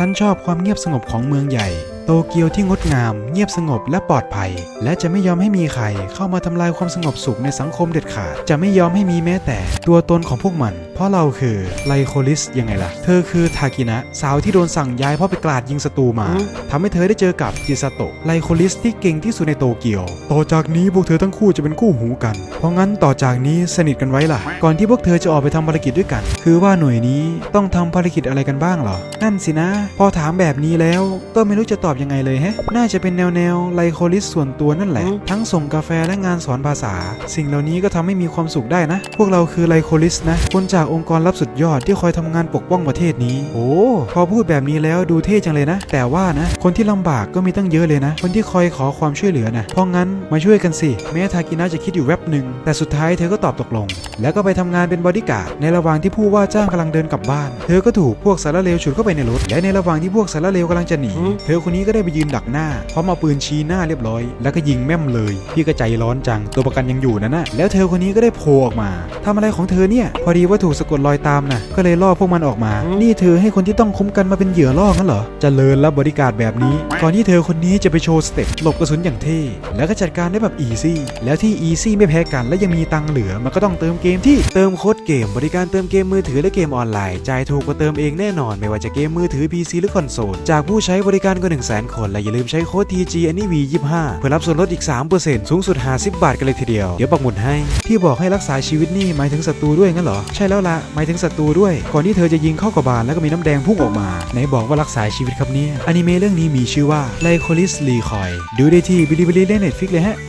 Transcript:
ฉันชอบความเงียบสงบของเมืองใหญ่ โตเกียวที่งดงาม เงียบสงบและปลอดภัย และจะไม่ยอมให้มีใครเข้ามาทำลายความสงบสุขในสังคมเด็ดขาด จะไม่ยอมให้มีแม้แต่ตัวตนของพวกมัน เพราะเราคือไลโคลิสยังไงล่ะ เธอคือทากินะ สาวที่โดนสั่งย้ายเพราะไปกราดยิงศัตรูมาทำให้เธอได้เจอกับจิซาโตะไลโคลิสที่เก่งที่สุดในโตเกียว ต่อจากนี้พวกเธอทั้งคู่จะเป็นคู่หูกัน เพราะงั้นต่อจากนี้สนิทกันไว้ล่ะ ก่อนที่พวกเธอจะออกไปทำภารกิจด้วยกัน คือว่าหน่วยนี้ต้องทำภารกิจอะไรกันบ้างเหรอ นั่นสินะ พอถามแบบนี้แล้วก็ไม่รู้จะตอบยังไงเลยแฮะ น่าจะเป็นแนวแนวไลโคลิสส่วนตัวนั่นแหละ ทั้งส่งกาแฟและงานสอนภาษา สิ่งเหล่านี้ก็ทำให้มีความสุขได้นะ พวกเราคือไลโคลิสนะ คนจากองค์กรลับสุดยอดที่คอยทำงานปกป้องประเทศนี้ โอ้พอพูดแบบนี้แล้วดูเท่จังเลยนะ แต่ว่านะ คนที่ลำบากก็มีตั้งเยอะเลยนะ คนที่คอยขอความช่วยเหลือนะเพราะงั้นมาช่วยกันสิแม้ทากินะจะคิดอยู่แวบหนึ่งแต่สุดท้ายเธอก็ตอบตกลง แล้วก็ไปทำงานเป็นบอดี้การ์ดในระหว่างที่ผู้ว่าจ้างกำลังเดินกลับบ้าน เธอก็ถูกพวกสารเลวฉุดเข้าไปในรถและในระหว่างที่พวกสารเลวกำลังจะหนีเธอคนนี้ก็ได้ไปยืนดักหน้าพร้อมเอาปืนชี้หน้าเรียบร้อย แล้วก็ยิงแม่มเลย พี่ก็ใจร้อนจัง ตัวประกันยังอยู่นะนะแล้วเธอคนนี้ก็ได้โผล่ออกมาทำอะไรของเธอเนี่ย พอดีว่าถูกสะกดรอยตามน่ะ ก็เลยล่อพวกมันออกมา นี่เธอให้คนที่ต้องคุ้มกันมาเป็นเหยื่อล่องั้นเหรอเจะเลินรับบริการแบบนี้ ก่อนที่เธอคนนี้จะไปโชว์สเต็ปหลบกระสุนอย่างเท่แล้วก็จัดการได้แบบอีซี่แล้วที่อีซี่ไม่แพ้กันและยังมีตังเหลือมันก็ต้องเติมเกมที่เติมโค้ดเกม บริการเติมเกมมือถือและเกมออนไลน์จ่ายถูกกว่าเติมเองแน่นอน ไม่ว่าจะเกมมือถือ PC หรือคอนโซลจากผู้ใช้บริการกว่า1 0 0 0 0 0 คน และอย่าลืมใช้โค้ด TG a n y v 25เพื่อรับส่วนลดอีก 3%สูงสุด 50 บาทกันเลยทีเดียว เดี๋ยวปักหมุดให้ ที่บอกให้รักษาชีวิตนี่หมายถึงศัตรูด้วยงั้นเหรอ ใช่แล้วละหมายถึงศัตรูด้วย ก่อนที่เธอจะยิงเข้ากระบาลแล้วก็มีน้ำแดงพุ่งออกมา ไหนบอกว่ารักษาชีวิตครับเนี่ยอนิเมะเรื่องนี้มีชื่อว่าไลโคลิสรีคอยดูได้ที่บิลิบิลิเล่นเน็ตฟิกเลยฮะ